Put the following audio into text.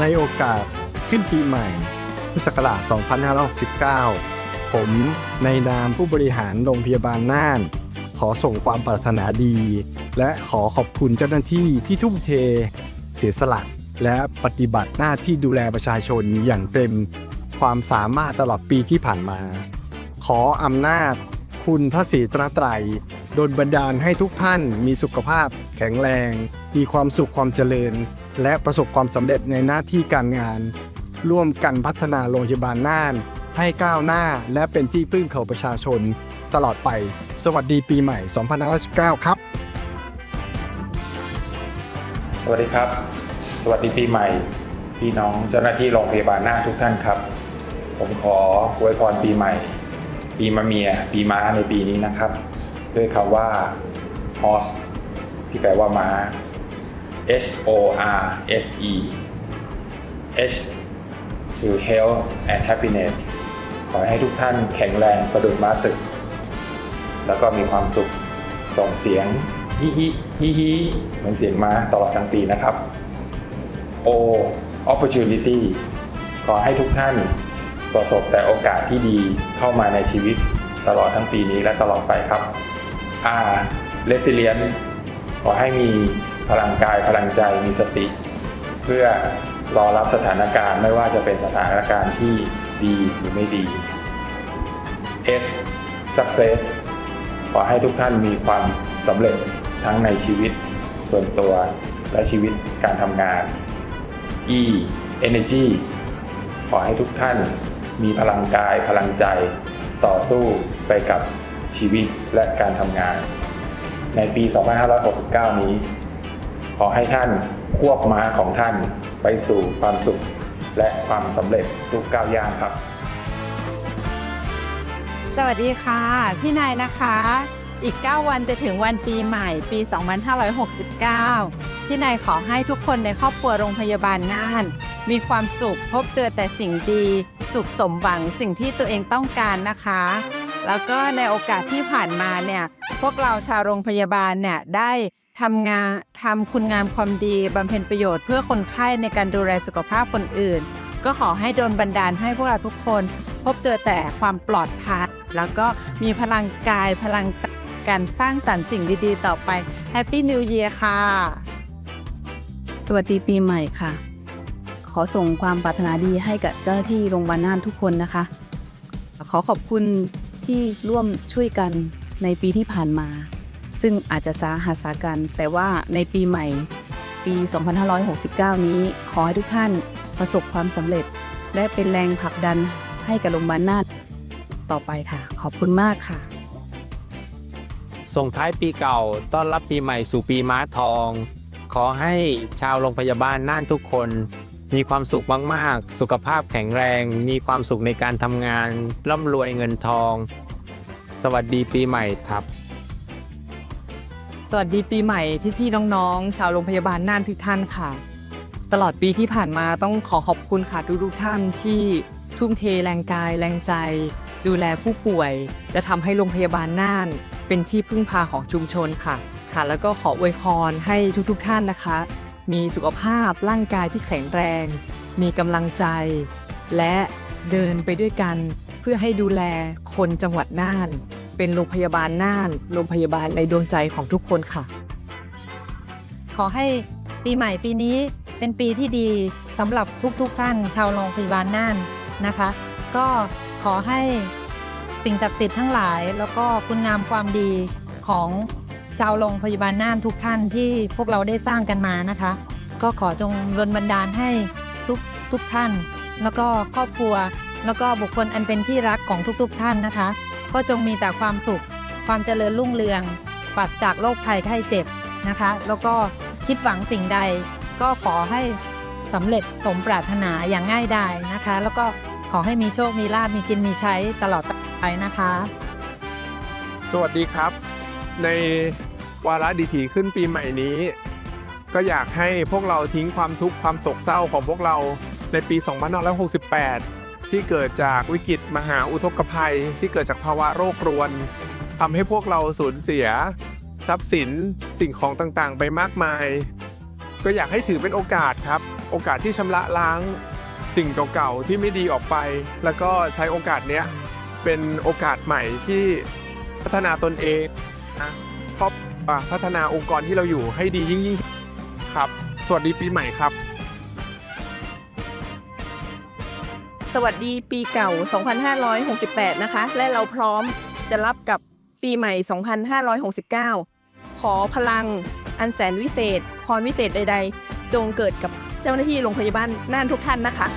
ในโอกาสขึ้นปีใหม่พุทธศักราช 2569 ผมในนามผู้บริหารโรงพยาบาลน่าน ขอส่งความปรารถนาดี และขอขอบคุณเจ้าหน้าที่ที่ทุ่มเท เสียสละและปฏิบัติหน้าที่ดูแลประชาชนอย่างเต็ม ความสามารถตลอดปีที่ผ่านมา ขออำนาจคุณพระศรีตรัไตรัยโดนบันดาลให้ทุกท่านมีสุขภาพแข็งแรง มีความสุขความเจริญ และประสบความสำเร็จในหน้าที่การงาน ร่วมกันพัฒนาโรงพยาบาลน่าน ให้ก้าวหน้าและเป็นที่พึ่งของประชาชน ตลอดไป สวัสดีปีใหม่ 2519 ครับ สวัสดีครับ สวัสดีปีใหม่ พี่น้องเจ้าหน้าที่โรงพยาบาลน่านทุกท่านครับ ผมขออวยพรปีใหม่ ปีมะเมีย ปีม้าในปีนี้นะครับ ด้วยคำว่า horse ที่แปลว่าม้า H O R S E H คือ health and happiness ขอให้ทุกท่านแข็งแรงประดุจม้าศึก แล้วก็มีความสุขส่งเสียงฮิฮิฮิฮิเหมือนเสียงม้าตลอดทั้งปีนะครับ O opportunity ขอให้ทุกท่านประสบแต่โอกาสที่ดีเข้ามาในชีวิตตลอดทั้งปีนี้และตลอดไปครับ R resilient ขอให้มี พลังกายพลังใจมีสติ เพื่อรอรับสถานการณ์ไม่ว่าจะเป็นสถานการณ์ที่ดีหรือไม่ดี S success ขอให้ทุกท่านมีความสำเร็จทั้งในชีวิตส่วนตัวและชีวิตการทำงาน E energy ขอให้ทุกท่านมีพลังกายพลังใจต่อสู้ไปกับชีวิตและการทำงาน ในปี 2569 นี้ ขอให้ท่านควบม้าของท่านไปสู่ความสุข และความสำเร็จทุกก้าวย่างครับ สวัสดีค่ะ พี่นายนะคะ อีก 9 วันจะถึงวันปีใหม่ปี 2569 พี่นายขอให้ทุกคนในครอบครัวโรงพยาบาลน่าน มีความสุขพบเจอแต่สิ่งดี สุขสมหวังสิ่งที่ตัวเองต้องการนะคะแล้วก็ในโอกาสที่ผ่านมาเนี่ย พวกเราชาวโรงพยาบาลเนี่ยได้ ทำงานทำคุณงามความดีบำเพ็ญประโยชน์เพื่อคนไข้ในการดูแลสุขภาพคนอื่น ก็ขอให้โดนบันดาลให้พวกเราทุกคน พบเจอแต่ความปลอดภัยแล้วก็มีพลังกายพลังการสร้างสรรค์สิ่งดีๆ ต่อไป Happy New Year ค่ะ สวัสดีปีใหม่ค่ะ ขอส่งความปรารถนาดีให้กับเจ้าหน้าที่โรงพยาบาลน่านทุกคนนะคะ ขอขอบคุณที่ร่วมช่วยกันในปีที่ผ่านมา ซึ่งอาจจะสาหัสากัน แต่ว่าในปีใหม่ปี 2569 นี้ขอให้ทุกท่านประสบความสำเร็จ และเป็นแรงผลักดันให้กับโรงพยาบาลน่านต่อไปค่ะ ขอบคุณมากค่ะ ส่งท้ายปีเก่าต้อนรับปีใหม่สู่ปีม้าทอง ขอให้ชาวโรงพยาบาลน่านทุกคน มีความสุขมาก ๆ สุขภาพแข็งแรง มีความสุขในการทำงานร่ำรวยเงินทอง สวัสดีปีใหม่ครับ สวัสดีปีใหม่พี่พี่น้องๆ ชาวโรงพยาบาลน่านทุกท่านค่ะ ตลอดปีที่ผ่านมาต้องขอขอบคุณค่ะทุกๆท่านที่ทุ่มเทแรงกายแรงใจ ดูแลผู้ป่วย และทำให้โรงพยาบาลน่าน เป็นที่พึ่งพาของชุมชนค่ะ ค่ะ แล้วก็ขออวยพรให้ทุกๆท่านนะคะ มีสุขภาพร่างกายที่แข็งแรง มีกำลังใจ และเดินไปด้วยกัน เพื่อให้ดูแลคนจังหวัดน่าน เป็นโรงพยาบาลน่าน โรงพยาบาลในดวงใจของทุกคนค่ะ ขอให้ปีใหม่ปีนี้เป็นปีที่ดีสำหรับทุกๆท่านชาวโรงพยาบาลน่านนะคะ ก็ขอให้สิ่งศักดิ์สิทธิ์ทั้งหลาย แล้วก็คุณงามความดีของชาวโรงพยาบาลน่านทุกท่านที่พวกเราได้สร้างกันมานะคะ ก็ขอจงดลบันดาลให้ทุกทุกท่าน แล้วก็ครอบครัว แล้วก็บุคคลอันเป็นที่รักของทุกๆท่านนะคะ ก็จงมีแต่ความสุข ความเจริญรุ่งเรืองปราศจากโรคภัยไข้เจ็บนะคะ แล้วก็คิดหวังสิ่งใดก็ขอให้สำเร็จสมปรารถนาอย่างง่ายดายนะคะ แล้วก็ขอให้มีโชค มีลาบมีกินมีใช้ตลอดไปนะคะ สวัสดีครับ ในวาระดีถีขึ้นปีใหม่นี้ ก็อยากให้พวกเราทิ้งความทุกข์ความโศกเศร้าของพวกเราในปี 2568 ที่เกิดจากวิกฤตมหาอุทกภัย ที่เกิดจากภาวะโรครวนทำให้พวกเราสูญเสีย ทรัพย์สินสิ่งของต่างๆ ไปมากมาย ก็อยากให้ถือเป็นโอกาสครับ โอกาสที่ชำระล้าง สิ่งเก่าๆที่ไม่ดีออกไป แล้วก็ใช้โอกาสเนี้ยเป็นโอกาสใหม่ที่พัฒนาตนเองนะครอบพัฒนาองค์กรที่เราอยู่ให้ดียิ่งๆครับ สวัสดีปีใหม่ครับ สวัสดีปีเก่า 2568 นะคะ และเราพร้อมจะรับกับปีใหม่ 2569 ขอพลังอันแสนวิเศษ พรวิเศษใด ๆ จงเกิดกับเจ้าหน้าที่โรงพยาบาลน่านทุกท่านนะคะ